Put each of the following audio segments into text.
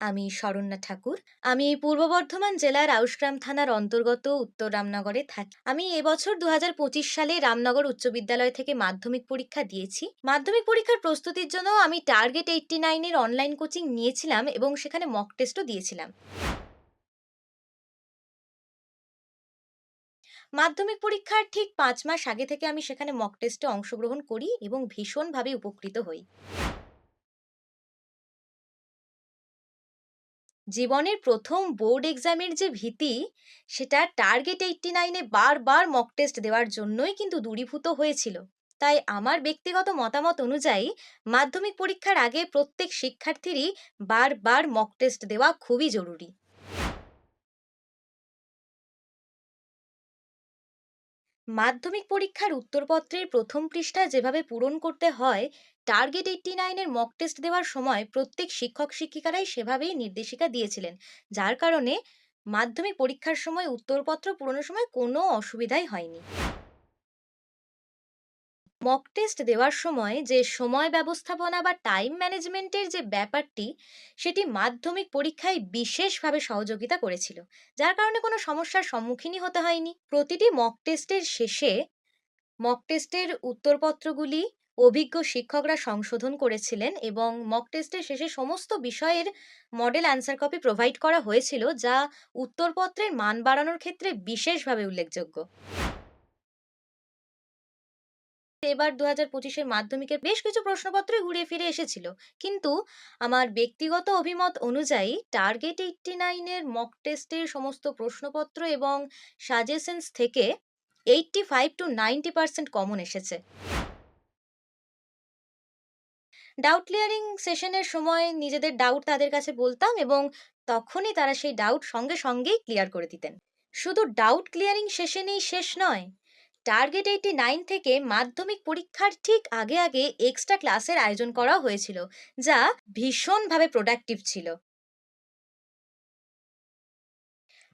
আমি শরণ্যা ঠাকুর। আমি পূর্ব বর্ধমান জেলার আউশগ্রাম থানার অন্তর্গত উত্তর রামনগরে থাকি। আমি এবছর ২০২৫ সালে রামনগর উচ্চ বিদ্যালয় থেকে মাধ্যমিক পরীক্ষা দিয়েছি। মাধ্যমিক পরীক্ষার প্রস্তুতির জন্য আমি টার্গেট 89 নাইনের অনলাইন কোচিং নিয়েছিলাম এবং সেখানে মক টেস্টও দিয়েছিলাম। মাধ্যমিক পরীক্ষার ঠিক পাঁচ মাস আগে থেকে আমি সেখানে মক টেস্টে অংশগ্রহণ করি এবং ভীষণভাবে উপকৃত হই। জীবনের প্রথম বোর্ড এক্সামের যে ভীতি, সেটা টার্গেট এইটটি নাইনে বারবার মক টেস্ট দেওয়ার জন্যই কিন্তু দূরীভূত হয়েছিল। তাই আমার ব্যক্তিগত মতামত অনুযায়ী, মাধ্যমিক পরীক্ষার আগে প্রত্যেক শিক্ষার্থীরই বারবার মক টেস্ট দেওয়া খুবই জরুরি। মাধ্যমিক পরীক্ষার উত্তরপত্রের প্রথম পৃষ্ঠা যেভাবে পূরণ করতে হয়, টার্গেট এইটটি নাইনের মক টেস্ট দেওয়ার সময় প্রত্যেক শিক্ষক শিক্ষিকারাই সেভাবেই নির্দেশিকা দিয়েছিলেন। যার কারণে মাধ্যমিক পরীক্ষার সময় উত্তরপত্র পূরণের সময় কোনো অসুবিধাই হয়নি। মক টেস্ট দেওয়ার সময় যে সময় ব্যবস্থাপনা বা টাইম ম্যানেজমেন্টের যে ব্যাপারটি, সেটি মাধ্যমিক পরীক্ষায় বিশেষভাবে সহযোগিতা করেছিল। যার কারণে কোনো সমস্যার সম্মুখীনই হতে হয়নি। প্রতিটি মক টেস্টের শেষে মক টেস্টের উত্তরপত্রগুলি অভিজ্ঞ শিক্ষকরা সংশোধন করেছিলেন এবং মক টেস্টের শেষে সমস্ত বিষয়ের মডেল অ্যান্সার কপি প্রোভাইড করা হয়েছিল, যা উত্তরপত্রের মান বাড়ানোর ক্ষেত্রে বিশেষভাবে উল্লেখযোগ্য। এবার দু হাজার পঁচিশের মাধ্যমিকের বেশ কিছু প্রশ্নপত্রই ঘুরিয়ে ফিরে এসেছিল। কিন্তু আমার ব্যক্তিগত অভিমত অনুযায়ী টার্গেট এইটটি নাইনের মক টেস্টের সমস্ত প্রশ্নপত্র এবং সাজেশনস থেকে eighty five to ninety percent common এসেছে ডাউট ক্লিয়ারিং সেশনের সময় নিজেদের ডাউট তাদের কাছে বলতাম এবং তখনই তারা সেই ডাউট সঙ্গে সঙ্গেই ক্লিয়ার করে দিতেন। শুধু ডাউট ক্লিয়ারিং সেশনেই শেষ নয় টার্গেট এইটি নাইন থেকে মাধ্যমিক পরীক্ষার ঠিক আগে আগে এক্সট্রা ক্লাসের আয়োজন করা হয়েছিল, যা ভীষণভাবে প্রোডাক্টিভ ছিল।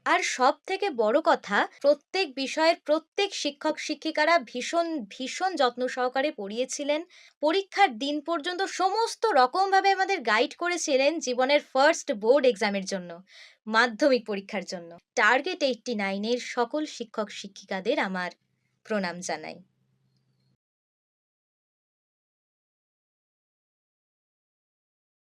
আর সব থেকে বড় কথা, প্রত্যেক বিষয়ের প্রত্যেক শিক্ষক শিক্ষিকারা ভীষণ ভীষণ যত্ন সহকারে পড়িয়েছিলেন। পরীক্ষার দিন পর্যন্ত সমস্ত রকমভাবে আমাদের গাইড করেছিলেন জীবনের ফার্স্ট বোর্ড এক্সামের জন্য, মাধ্যমিক পরীক্ষার জন্য। টার্গেট এইটটি নাইনের সকল শিক্ষক শিক্ষিকাদের আমার প্রণাম জানাই।